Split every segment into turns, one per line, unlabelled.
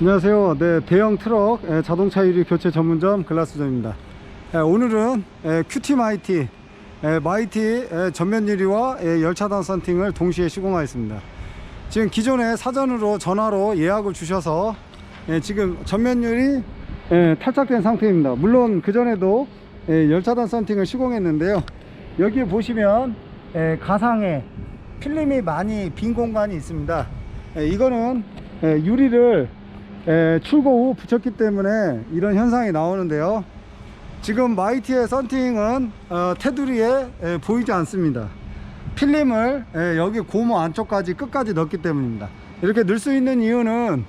안녕하세요. 네, 대형 트럭 에, 자동차 유리 교체 전문점 글라스존입니다. 에, 오늘은 에, 큐티 마이티, 에, 마이티 에, 전면 유리와 에, 열차단 썬팅을 동시에 시공하였습니다. 지금 기존에 사전으로 전화로 예약을 주셔서 에, 지금 전면 유리 에, 탈착된 상태입니다. 물론 그 전에도 에, 열차단 썬팅을 시공했는데요. 여기 보시면 에, 가상에 필름이 많이 빈 공간이 있습니다. 에, 이거는 에, 유리를 에, 출고 후 붙였기 때문에 이런 현상이 나오는데요. 지금 마이티의 썬팅은 어, 테두리에 에, 보이지 않습니다. 필름을 에, 여기 고무 안쪽까지 끝까지 넣기 때문입니다. 이렇게 넣을 수 있는 이유는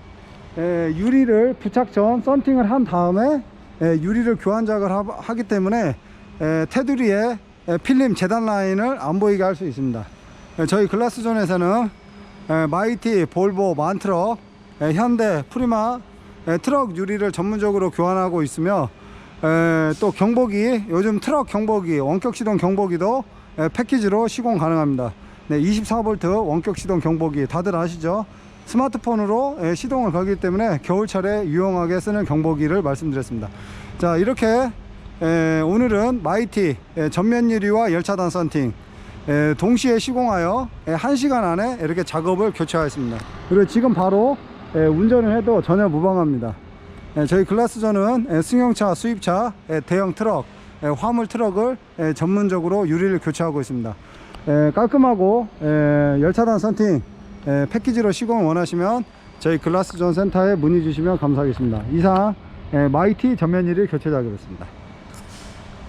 에, 유리를 부착 전 썬팅을 한 다음에 에, 유리를 교환 작업을 하, 하기 때문에 에, 테두리에 에, 필름 재단 라인을 안 보이게 할 수 있습니다. 에, 저희 글라스존에서는 에, 마이티, 볼보, 만트럭, 에, 현대, 프리마 에, 트럭 유리를 전문적으로 교환하고 있으며 에, 또 경보기 요즘 트럭 경보기 원격 시동 경보기도 에, 패키지로 시공 가능합니다. 네, 24V 원격 시동 경보기 다들 아시죠? 스마트폰으로 에, 시동을 걸기 때문에 겨울철에 유용하게 쓰는 경보기를 말씀드렸습니다. 자 이렇게 에, 오늘은 마이티 에, 전면 유리와 열차단 썬팅 에, 동시에 시공하여 에, 1시간 안에 이렇게 작업을 교체하였습니다. 그리고 지금 바로 에, 운전을 해도 전혀 무방합니다. 에, 저희 글라스전은 에, 승용차, 수입차, 에, 대형 트럭, 에, 화물 트럭을 에, 전문적으로 유리를 교체하고 있습니다. 에, 깔끔하고 에, 열차단 에, 패키지로 시공을 원하시면 저희 글라스전 센터에 문의 주시면 감사하겠습니다. 이상 에, 마이티 전면 유리 교체 작업이었습니다.